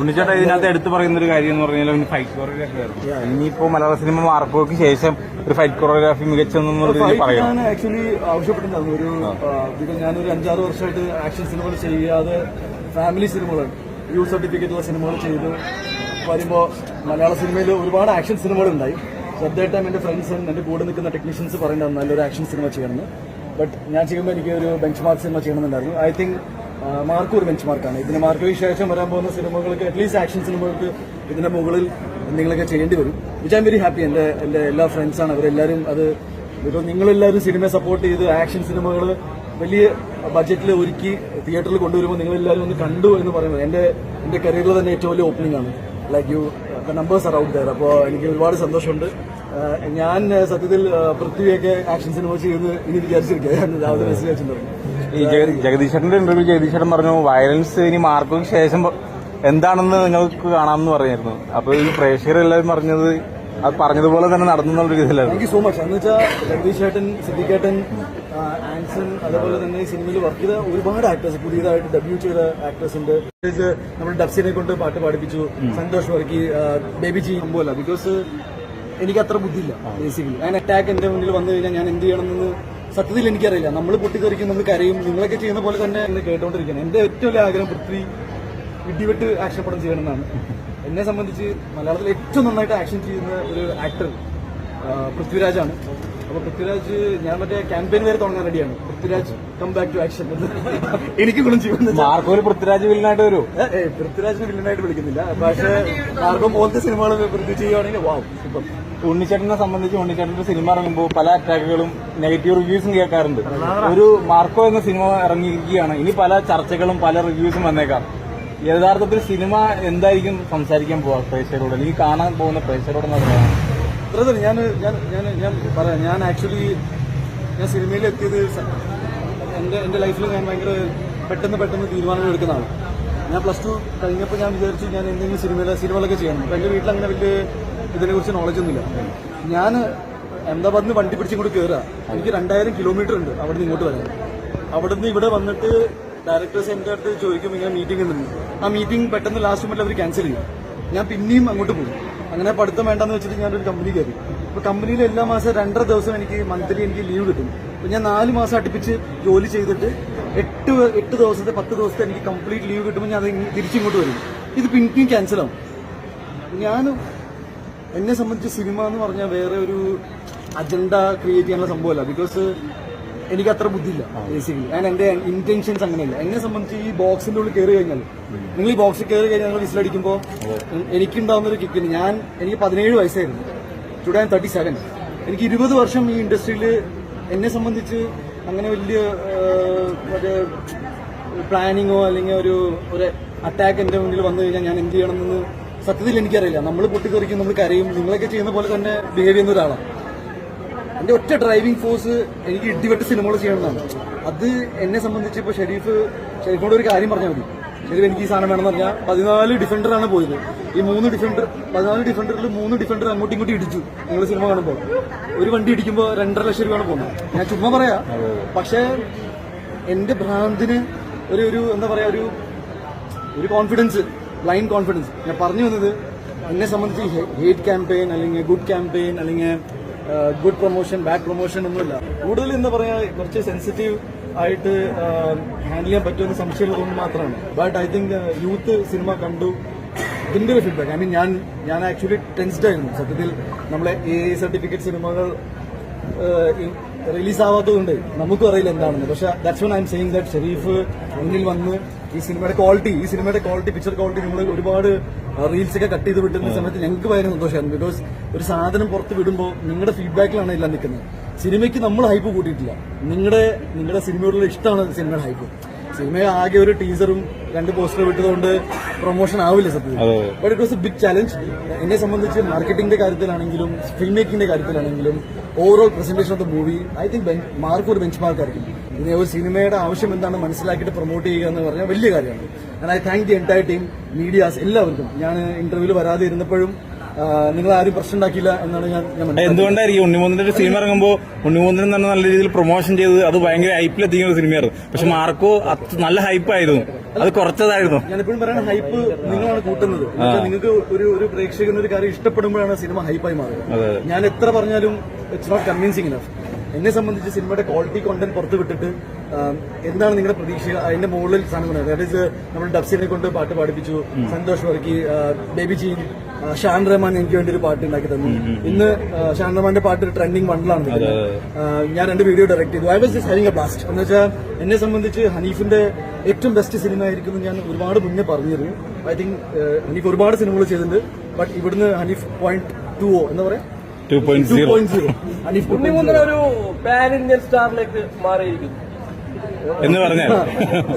ഉണ്ണിച്ചേട്ടാ ഇതിനകത്ത് എടുത്തു പറയുന്ന ഒരു കാര്യം എന്ന് പറഞ്ഞാൽ അവന് ഫൈറ്റ് കൊറിയോഗ്രാഫി ആയിരുന്നു. ഇനിയിപ്പോ മലയാള സിനിമ മാർക്കോയ്ക്ക് ശേഷം ഒരു ഫൈറ്റ് കൊറിയോഗ്രാഫി പറയാം ഞാൻ ആക്ച്വലി ആവശ്യപ്പെട്ടിട്ടുണ്ടായിരുന്നു ഒരു ബിക്കോസ് ഞാനൊരു അഞ്ചാറ് വർഷമായിട്ട് ആക്ഷൻ സിനിമകൾ ചെയ്യാതെ ഫാമിലി സിനിമകൾ യൂ സർട്ടിഫിക്കറ്റ് ഉള്ള സിനിമകൾ ചെയ്ത് വരുമ്പോൾ മലയാള സിനിമയിൽ ഒരുപാട് ആക്ഷൻ സിനിമകൾ ഉണ്ടായി. ശ്രദ്ധയായിട്ടും എന്റെ ഫ്രണ്ട്സും എന്റെ കൂടെ നിൽക്കുന്ന ടെക്നീഷ്യൻസ് പറയുന്നത് നല്ലൊരു ആക്ഷൻ സിനിമ ചെയ്യണമെന്ന്. ബട്ട് ഞാൻ ചെയ്യുമ്പോൾ എനിക്ക് ഒരു ബെഞ്ച് മാർക്ക് സിനിമ ചെയ്യണമെന്നുണ്ടായിരുന്നു. ഐ തിങ്ക് മാർക്ക് ഒരു ബെഞ്ച് മാർക്കാണ് ഇതിന് മാർക്കിന് ശേഷം വരാൻ പോകുന്ന സിനിമകൾക്ക് അറ്റ്ലീസ്റ്റ് ആക്ഷൻ സിനിമകൾക്ക് ഇതിന്റെ മുകളിൽ എന്തെങ്കിലുമൊക്കെ ചെയ്യേണ്ടി വരും. വിച്ച് ഐം വെരി ഹാപ്പി എന്റെ എന്റെ എല്ലാ ഫ്രണ്ട്സാണ് അവരെല്ലാവരും അത് ഇപ്പോൾ നിങ്ങളെല്ലാവരും സിനിമയെ സപ്പോർട്ട് ചെയ്ത് ആക്ഷൻ സിനിമകൾ വലിയ ബഡ്ജറ്റിൽ ഒരുക്കി തിയേറ്ററിൽ കൊണ്ടുവരുമ്പോൾ നിങ്ങളെല്ലാവരും ഒന്ന് കണ്ടു എന്ന് പറയുന്നത് എന്റെ എന്റെ കരിയറിൽ തന്നെ ഏറ്റവും വലിയ ഓപ്പണിംഗ് ആണ്. Like you numbers are out there അപ്പോൾ എനിക്ക് ഒരുപാട് സന്തോഷമുണ്ട്. ഞാൻ സത്യത്തിൽ പൃഥ്വിയൊക്കെ ആക്ഷൻ സിനിമ ചെയ്യുന്നത് ഇനി വിചാരിച്ചിരിക്കുക. ഞാൻ രാവിലെ മെസ്സേജ് അയച്ചിട്ടുണ്ടായിരുന്നു ഈ ജഗ- ജഗദീശന്റെ ഇന്റർവ്യൂ ജഗദീശൻ പറഞ്ഞു വയലൻസ് ഇനി മാർക്കോയ്ക്ക് ശേഷം എന്താണെന്ന് നിങ്ങൾക്ക് കാണാമെന്ന് പറഞ്ഞിരുന്നു. അപ്പൊ ഈ പ്രേക്ഷകരെല്ലാവരും പറഞ്ഞത് അത് പറഞ്ഞതുപോലെ തന്നെ നടന്നു എന്നുള്ള രീതിയിലായിരുന്നു. താങ്ക് യു സോ മച്ച് എന്ന് വെച്ചാൽ ജഗദീഷ് ചേട്ടൻ സിദ്ദിഖേട്ടൻ ആൻസൺ അതേപോലെ തന്നെ ഈ സിനിമയിൽ വർക്ക് ചെയ്ത ഒരുപാട് ആക്ടേഴ്സ് പുതിയതായിട്ട് ഡെബ്യൂ ചെയ്ത ആക്ടേഴ്സ് ഉണ്ട്. നമ്മുടെ നമ്മൾ ഡബ്സിനെ കൊണ്ട് പാട്ട് പാടിപ്പിച്ചു. സന്തോഷ് വർക്കി ബേബി ജി പോലെ ബിക്കോസ് എനിക്ക് അത്ര ബുദ്ധിയില്ല ബേസിക്കലി ഞാൻ അറ്റാക്ക് എന്റെ മുന്നിൽ വന്നു കഴിഞ്ഞാൽ ഞാൻ എന്ത് ചെയ്യണമെന്ന് സത്യത്തിൽ എനിക്കറിയില്ല. നമ്മൾ പൊട്ടിത്തെറിക്കും നമ്മൾ കരയും. നിങ്ങളൊക്കെ ചെയ്യുന്ന പോലെ തന്നെ എന്ന് കേട്ടോണ്ടിരിക്കുകയാണ്. എന്റെ ഏറ്റവും വലിയ ആഗ്രഹം പൃഥ്വി ഇടിവെട്ട് ആക്ഷൻ പടം ചെയ്യണമെന്നാണ്. എന്നെ സംബന്ധിച്ച് മലയാളത്തിൽ ഏറ്റവും നന്നായിട്ട് ആക്ഷൻ ചെയ്യുന്ന ഒരു ആക്ടർ പൃഥ്വിരാജാണ്. അപ്പൊ പൃഥ്വിരാജ് ഞാൻ മറ്റേ ക്യാമ്പയിൻ വരെ തുടങ്ങാൻ റെഡിയാണ് Prithviraj come back to action എനിക്ക് ഗുണം ചെയ്യുന്നത് പൃഥ്വിരാജ് വില്ലനായിട്ട് വരുമോ പൃഥ്വിരാജിനെ വില്ലനായിട്ട് വിളിക്കുന്നില്ല. പക്ഷേ ആർക്കും പോലത്തെ സിനിമകൾ പൃഥ്വി ചെയ്യുവാണെങ്കിൽ വാവ് ഉണ്ണിച്ചേട്ടനെ സംബന്ധിച്ച് ഉണ്ണിച്ചേട്ടന്റെ സിനിമ ഇറങ്ങുമ്പോൾ പല അറ്റാക്കുകളും നെഗറ്റീവ് റിവ്യൂസും കേൾക്കാറുണ്ട്. ഒരു മാർക്കോ എന്ന സിനിമ ഇറങ്ങിയിരിക്കുകയാണ്. ഇനി പല ചർച്ചകളും പല റിവ്യൂസും വന്നേക്കാം. യഥാർത്ഥത്തിൽ സിനിമ എന്തായിരിക്കും സംസാരിക്കാൻ പോവാ പ്രേക്ഷകരോട്? അല്ലെങ്കിൽ കാണാൻ പോകുന്ന പ്രേക്ഷകരോട് എന്ന് പറയാം? ബ്രദർ ഞാൻ ഞാൻ ഞാൻ ഞാൻ പറയാം. ഞാൻ ആക്ച്വലി ഞാൻ സിനിമയിൽ എത്തിയത് എന്റെ എന്റെ എന്റെ ലൈഫിൽ ഞാൻ ഭയങ്കര പെട്ടെന്ന് പെട്ടെന്ന് തീരുമാനങ്ങൾ എടുക്കുന്നതാണ്. ഞാൻ പ്ലസ് ടു കഴിഞ്ഞപ്പോൾ ഞാൻ വിചാരിച്ചു ഞാൻ എന്തെങ്കിലും സിനിമയിലെ സിനിമകളൊക്കെ ചെയ്യണം. അപ്പം എന്റെ വീട്ടിൽ അങ്ങനെ വലിയ ഇതിനെക്കുറിച്ച് നോളജ് ഒന്നുമില്ല. ഞാൻ അഹമ്മദാബാദിൽ നിന്ന് വണ്ടി പിടിച്ചിങ്ങോട്ട് കയറുക എനിക്ക് രണ്ടായിരം കിലോമീറ്റർ ഉണ്ട് അവിടെ നിന്ന് ഇങ്ങോട്ട് വരാൻ. അവിടെ നിന്ന് ഇവിടെ വന്നിട്ട് ഡയറക്ടേഴ്സ് എന്റെ അടുത്ത് ചോദിക്കും ഇങ്ങനെ മീറ്റിംഗ് ഉണ്ട് ആ മീറ്റിംഗ് പെട്ടെന്ന് ലാസ്റ്റ് മൊമെന്റ് അവർ ക്യാൻസൽ ചെയ്യും. ഞാൻ പിന്നെയും അങ്ങോട്ട് പോകും. അങ്ങനെ പഠിത്തം വേണ്ടെന്ന് വെച്ചിട്ട് ഞാനൊരു കമ്പനി കയറി. അപ്പൊ കമ്പനിയിൽ എല്ലാ മാസം രണ്ടര ദിവസം എനിക്ക് മന്ത്ലി എനിക്ക് ലീവ് കിട്ടും. അപ്പൊ ഞാൻ നാല് മാസം അടുപ്പിച്ച് ജോലി ചെയ്തിട്ട് എട്ട് എട്ട് ദിവസത്തെ പത്ത് ദിവസത്തെ എനിക്ക് കംപ്ലീറ്റ് ലീവ് കിട്ടുമ്പോൾ ഞാൻ അത് തിരിച്ചിങ്ങോട്ട് വരും. ഇത് പിന്നെയും ക്യാൻസൽ ആവും. ഞാൻ എന്നെ സംബന്ധിച്ച് സിനിമ എന്ന് പറഞ്ഞാൽ വേറെ ഒരു അജണ്ട ക്രിയേറ്റ് ചെയ്യാനുള്ള സംഭവമല്ല. ബിക്കോസ് എനിക്ക് അത്ര ബുദ്ധിയില്ല ബേസിക്കലി ഞാൻ എന്റെ ഇന്റൻഷൻസ് അങ്ങനെയല്ല. എന്നെ സംബന്ധിച്ച് ഈ ബോക്സിന്റെ ഉള്ളിൽ കയറി കഴിഞ്ഞാൽ നിങ്ങൾ ഈ ബോക്സിൽ കയറി കഴിഞ്ഞാൽ നിങ്ങൾ വിസിലടിക്കുമ്പോൾ എനിക്കുണ്ടാവുന്ന ഒരു കിക്കിന് ഞാൻ എനിക്ക് പതിനേഴ് വയസ്സായിരുന്നു. ടുഡേ ആം തേർട്ടി സെവൻ എനിക്ക് ഇരുപത് വർഷം ഈ ഇൻഡസ്ട്രിയിൽ എന്നെ സംബന്ധിച്ച് അങ്ങനെ വലിയ മറ്റേ പ്ലാനിങ്ങോ അല്ലെങ്കിൽ ഒരു ഒരു അറ്റാക്ക് എന്റെ മുന്നിൽ വന്നു കഴിഞ്ഞാൽ ഞാൻ എന്ത് ചെയ്യണമെന്ന് സത്യത്തിൽ എനിക്കറിയില്ല. നമ്മൾ പൊട്ടിത്തെറിക്കും നമ്മൾ കരയും. നിങ്ങളൊക്കെ ചെയ്യുന്ന പോലെ തന്നെ ബിഹേവ് ചെയ്യുന്ന ഒരാളാണ് എന്റെ ഒറ്റ ഡ്രൈവിംഗ് ഫോഴ്സ് എനിക്ക് ഇടിവെട്ട് സിനിമകൾ ചെയ്യണമെന്നാണ്. അത് എന്നെ സംബന്ധിച്ച് ഇപ്പൊ ഷെരീഫ് ഷെരീഫിനോട് ഒരു കാര്യം പറഞ്ഞാൽ മതി. ഷെരീഫ് എനിക്ക് ഈ സാധനം വേണമെന്ന് പറഞ്ഞാൽ പതിനാല് ഡിഫൻഡറാണ് പോയത്. ഈ മൂന്ന് ഡിഫൻഡർ പതിനാല് ഡിഫൻഡറിൽ മൂന്ന് ഡിഫൻഡർ അങ്ങോട്ടും ഇങ്ങോട്ടും ഇടിച്ചു നിങ്ങൾ സിനിമ കാണുമ്പോൾ ഒരു വണ്ടി ഇടിക്കുമ്പോൾ രണ്ടര ലക്ഷം രൂപയാണ് പോകുന്നത്. ഞാൻ ചുമ്മാ പറയാ. പക്ഷേ എന്റെ ഭ്രാന്തിന് ഒരു ഒരു എന്താ പറയാ ഒരു ഒരു കോൺഫിഡൻസ് ബ്ലൈൻഡ് കോൺഫിഡൻസ് ഞാൻ പറഞ്ഞു വന്നത് എന്നെ സംബന്ധിച്ച് ഹേറ്റ് ക്യാമ്പയിൻ അല്ലെങ്കിൽ ഗുഡ് ക്യാമ്പയിൻ അല്ലെങ്കിൽ ഗുഡ് പ്രൊമോഷൻ ബാഡ് പ്രൊമോഷൻ ഒന്നുമില്ല. കൂടുതൽ എന്ന് പറയാ കുറച്ച് സെൻസിറ്റീവ് ആയിട്ട് ഹാൻഡിൽ ചെയ്യാൻ പറ്റുമെന്ന് സംശയമുള്ളതുകൊണ്ട് മാത്രമാണ്. But I think youth cinema കണ്ടു. ഇതിന്റെ ഒരു ഫീഡ്ബാക്ക് ഐ മീൻ ഞാൻ ഞാൻ ആക്ച്വലി ടെൻസ്ഡ് ആയിരുന്നു. സത്യത്തിൽ നമ്മളെ എ സർട്ടിഫിക്കറ്റ് സിനിമകൾ റിലീസ് ആവാത്തതുകൊണ്ട് നമുക്കും അറിയില്ല എന്താണെന്ന്. പക്ഷെ that's one I'm saying that Shareef മുന്നിൽ വന്ന് ഈ സിനിമയുടെ ക്വാളിറ്റി ഈ സിനിമയുടെ ക്വാളിറ്റി പിക്ചർ ക്വാളിറ്റി നമ്മൾ ഒരുപാട് റീൽസ് ഒക്കെ കട്ട് ചെയ്ത് വിട്ടുന്ന സമയത്ത് ഞങ്ങൾക്ക് ഭയങ്കര സന്തോഷമായിരുന്നു. ബിക്കോസ് ഒരു സാധനം പുറത്ത് വിടുമ്പോൾ നിങ്ങളുടെ ഫീഡ്ബാക്കിലാണ് എല്ലാം നിൽക്കുന്നത് സിനിമയ്ക്ക് നമ്മൾ ഹൈപ്പ് കൂട്ടിയിട്ടില്ല. നിങ്ങളുടെ നിങ്ങളുടെ സിനിമയോടുള്ള ഇഷ്ടമാണ് സിനിമയുടെ ഹൈപ്പ് സിനിമ ആകെ ഒരു ടീസറും രണ്ട് പോസ്റ്റർ വിട്ടതുകൊണ്ട് പ്രൊമോഷൻ ആവില്ല സത്യം but it was a big challenge എന്നെ സംബന്ധിച്ച് മാർക്കറ്റിംഗിന്റെ കാര്യത്തിലാണെങ്കിലും ഫിലിം മേക്കിംഗിന്റെ കാര്യത്തിലാണെങ്കിലും overall presentation of the movie I think Marco ഒരു ബെഞ്ച് മാർക്ക് ആയിരിക്കും. ഇതിനെ ഒരു സിനിമയുടെ ആവശ്യം എന്താണ് മനസ്സിലാക്കിയിട്ട് പ്രൊമോട്ട് ചെയ്യുക എന്ന് പറഞ്ഞാൽ വലിയ കാര്യമാണ്. ഞാൻ I thank the entire team medias എല്ലാവർക്കും. ഞാൻ ഇന്റർവ്യൂവിൽ വരാതെ ഇരുന്നപ്പോഴും നിങ്ങൾ ആരും പ്രശ്നം ഉണ്ടാക്കിയില്ല എന്നാണ് ഞാൻ. എന്തുകൊണ്ടായിരിക്കും ഉണ്ണിമൂന്നിന്റെ ഒരു സിനിമ ഇറങ്ങുമ്പോൾ ഉണ്ണിമൂന്നിന് തന്നെ നല്ല രീതിയിൽ പ്രൊമോഷൻ ചെയ്ത് അത് ഭയങ്കര ഹൈപ്പിലെത്തിക്കുന്ന ഒരു സിനിമയായിരുന്നു പക്ഷെ മാർക്കോ നല്ല ഹൈപ്പായിരുന്നു അത്. കുറച്ചതായിരുന്നു. ഞാനിപ്പോഴും പറയുന്ന ഹൈപ്പ് നിങ്ങളാണ് കൂട്ടുന്നത്. നിങ്ങൾക്ക് ഒരു ഒരു പ്രേക്ഷകന് ഒരു കാര്യം ഇഷ്ടപ്പെടുമ്പോഴാണ് സിനിമ ഹൈപ്പായി മാറുന്നത് ഞാൻ എത്ര പറഞ്ഞാലും ഇറ്റ്സ് നോട്ട് കൺവിൻസിങ് ഇനഫ് എന്നെ സംബന്ധിച്ച് സിനിമയുടെ ക്വാളിറ്റി കോണ്ടന്റ് പുറത്ത് വിട്ടിട്ട് എന്താണ് നിങ്ങളുടെ പ്രതീക്ഷ? അതിന്റെ മുകളിൽ സാധനം അതായത് നമ്മൾ ഡബ്സിനെ കൊണ്ട് പാട്ട് പാടിപ്പിച്ചു. സന്തോഷ് വർക്കി ബേബി ജീൻ ഷാൻ റഹ്മാൻ എനിക്ക് വേണ്ടി ഒരു പാട്ട് ഉണ്ടാക്കി തന്നു. ഇന്ന് ഷാൻ റഹ്മാന്റെ പാട്ട് ട്രെൻഡിങ് വണ്ണിലാണ് ഞാൻ രണ്ട് വീഡിയോ ഡയറക്ട് ചെയ്തു. I was just having a blast എന്ന് വെച്ചാൽ എന്നെ സംബന്ധിച്ച് ഹനീഫിന്റെ ഏറ്റവും ബെസ്റ്റ് സിനിമ ആയിരിക്കും ഞാൻ ഒരുപാട് മുന്നേ പറഞ്ഞിരുന്നു. ഐ തിങ്ക് ഹനീഫ് ഒരുപാട് സിനിമകൾ ചെയ്തിട്ടുണ്ട്. ബട്ട് ഇവിടുന്ന് ഹനീഫ് പോയിന്റ് ടു ഓ എന്താ പറയാ. Two point zero point Unni മുന്നര ഒരു പാൻ ഇന്ത്യൻ സ്റ്റാറിലേക്ക് മാറിയിരിക്കുന്നു. എന്ന് പറഞ്ഞാൽ.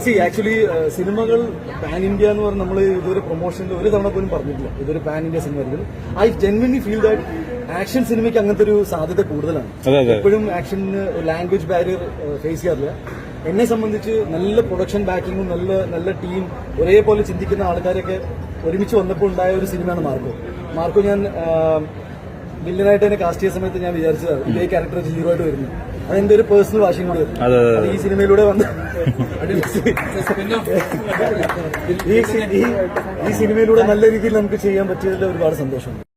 സി ആക്ച്വലി സിനിമകൾ പാൻ ഇന്ത്യ എന്ന് പറഞ്ഞാൽ നമ്മൾ ഇതൊരു പ്രൊമോഷനിൽ ഒരു തവണ പോലും പറഞ്ഞിട്ടില്ല. ഇതൊരു പാൻ ഇന്ത്യ സിനിമ ആയിരിക്കും I genuinely feel that action സിനിമയ്ക്ക് അങ്ങനത്തെ ഒരു സാധ്യത കൂടുതലാണ്. എപ്പോഴും ആക്ഷന് ലാംഗ്വേജ് ബാരിയർ ഫേസ് ചെയ്യാറില്ല. എന്നെ സംബന്ധിച്ച് നല്ല പ്രൊഡക്ഷൻ ബാക്കിങ്ങും നല്ല നല്ല ടീം ഒരേപോലെ ചിന്തിക്കുന്ന ആൾക്കാരൊക്കെ ഒരുമിച്ച് വന്നപ്പോൾ ഉണ്ടായ ഒരു സിനിമയാണ് മാർക്കോ. മാർക്കോ ഞാൻ വില്ലനായിട്ട് തന്നെ കാസ്റ്റ് ചെയ്ത സമയത്ത് ഞാൻ വിചാരിച്ചതാണ് ഇതേ ക്യാരക്ടർ ഹീറോ ആയിട്ട് വരുന്നു. അതെന്റെ ഒരു പേഴ്സണൽ വാഷിംഗ് കൂടി അതെ അതെ ഈ സിനിമയിലൂടെ വന്ന. ഈ സിനിമയിലൂടെ നല്ല രീതിയിൽ നമുക്ക് ചെയ്യാൻ പറ്റിയതിൽ ഒരുപാട് സന്തോഷമുണ്ട്.